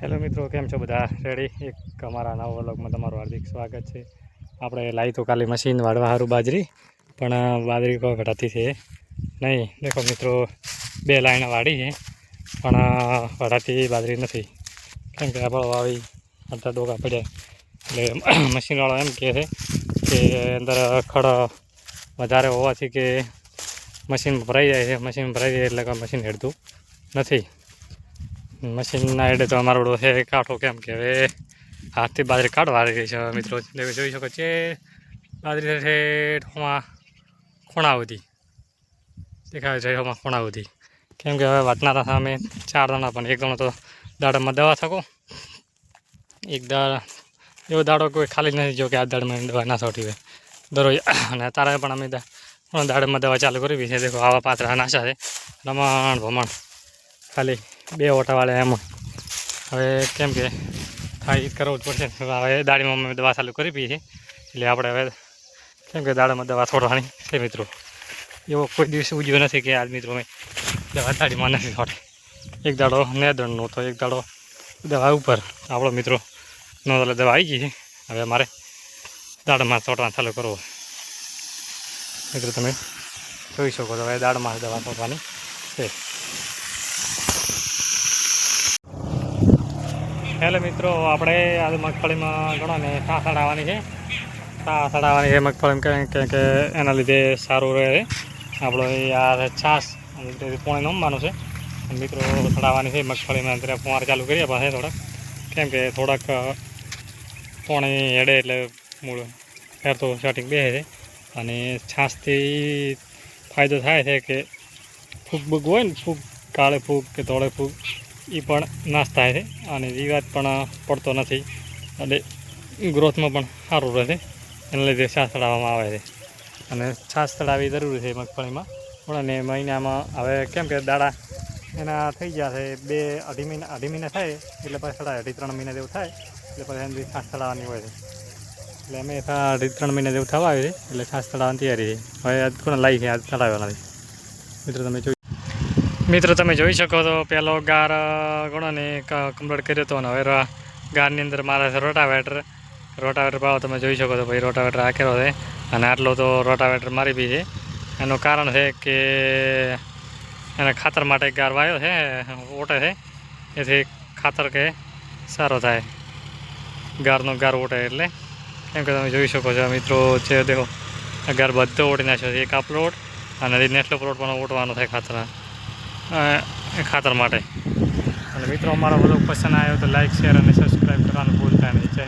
Hello મિત્રો, કેમ છો બધા? રેડી એક અમારા નવા વ્લોગમાં તમારું હાર્દિક સ્વાગત છે. આપણે લાવી તો કાલે મશીન વાળવા સારું બાજરી, પણ બાજરી કોઈ ઘટાતી છે. નહીં, દેખો મિત્રો, બે લાઈન વાળી છે, પણ વઢાતી બાજરી નથી. કેમ કે આપણો વાવી અડધા ડોકા પડ્યા. એટલે મશીનવાળો એમ કહે છે કે અંદર ખડ વધારે હોવાથી કે મશીન ભરાઈ જાય છે. મશીન ભરાઈ જાય એટલે મશીન હેડતું નથી. મશીનના એડે તો અમારો છે કાંઠો કેમ કે હવે હાથથી બાજરી કાઢવા ગઈ છે મિત્રો. જોઈ શકો છે બાજરી છે ઠોમાં ખૂણા સુધી દેખાય છે એમાં ખૂણા સુધી કેમ કે હવે વાટનારા સામે ચાર દાણા પણ. એક દાણો તો દાડામાં દવા થકો એક દાડા, એવો દાડો કોઈ ખાલી નથી જો કે આ દાડામાં દવા ના છોટી હોય. દરરોજ, અને તારે પણ અમે દાડામાં દવા ચાલુ કરવી છે. દેખો, આવા પાત્રા નાશા છે. રમણ ભમણ ખાલી બે ઓટાવાળા એમ. હવે કેમ કે થાય કરવું જ પડશે. હવે દાડીમાં અમે દવા ચાલુ કરી પીએ છીએ. એટલે આપણે હવે કેમ કે દાડામાં દવા છોડવાની છે મિત્રો. એવો કોઈ દિવસ ઉજ્યો નથી કે આજ મિત્રો મેં દવા દાડીમાં નથી છોડે. એક દાડો નેદણનો તો એક દાડો દવા ઉપર. આપણો મિત્રો નો દવા આવી ગઈ છે. હવે મારે દાડામાં છોડવાનું ચાલુ કરવો. મિત્રો તમે જોઈ શકો છો, હવે દાડમાં દવા છોડવાની છે. હેલો મિત્રો, આપણે આજે મગફળીમાં ગણો ને સા આવવાની છે. સા આવવાની છે મગફળીમાં કે કે એના લીધે સારું રહે આપણો આ તે પોણે નમવાનું છે. મિત્રો સડાવવાની છે મગફળીમાં અત્યારે ફુવાર ચાલુ કરીએ પાસે થોડાક. કેમ કે થોડાક પોણે હેડે એટલે મૂળ ફેર તો સેટિંગ બે છે. અને છાશથી ફાયદો થાય છે કે ફૂગ બૂગ હોય ને, ફૂગ કાળે ફૂગ કે ધોળે ફૂગ એ પણ નાશ થાય છે અને વિવાદ પણ પડતો નથી અને ગ્રોથમાં પણ સારું રહે છે. એના લીધે છાશ ચડાવવામાં આવે છે. અને છાશ ચડાવવી જરૂરી છે મગફળીમાં. પણ અને મહિનામાં, હવે કેમ કે દાડા એના થઈ ગયા છે, બે અઢી મહિના અઢી મહિના થાય, એટલે પછી ચડાવે, અઢી ત્રણ મહિના જેવું થાય, એટલે પછી એની છાશ ચડાવવાની હોય છે. એટલે અમે અઢી ત્રણ મહિના જેવું થવા આવ્યું છે, એટલે છાશ ચડાવવાની તૈયારી છે. હવે આજ કોને લાવી છે આજ ચડાવવાના છે. મિત્રો, તમે જોઈ મિત્રો, તમે જોઈ શકો છો પહેલો ગાર ગણો ને કમ્પ્લીટ કર્યો હતો અને હવે ગારની અંદર મારે રોટાવેટર. રોટાવેટર પાવો તમે જોઈ શકો છો ભાઈ, રોટાવેટર આકેલો છે અને આટલો તો રોટાવેટર મારી બી છે. એનું કારણ છે કે એને ખાતર માટે ગાર વાયો છે, ઓટે છે. એથી ખાતર કે સારો થાય. ગારનો ગાર ઓટે એટલે. કેમ કે તમે જોઈ શકો છો મિત્રો છે, દેખો. ગાર બધો ઓટી નાખ્યો છે, એક આ પ્લોટ અને નેટલો પ્લોટ પણ ઓટવાનો થાય ખાતર ખાતર માટે. અને મિત્રો, અમારો બ્લોગ પસંદ આવ્યો તો લાઇક શેર અને સબસ્ક્રાઈબ કરવાનું ભૂલતા નહીં. જય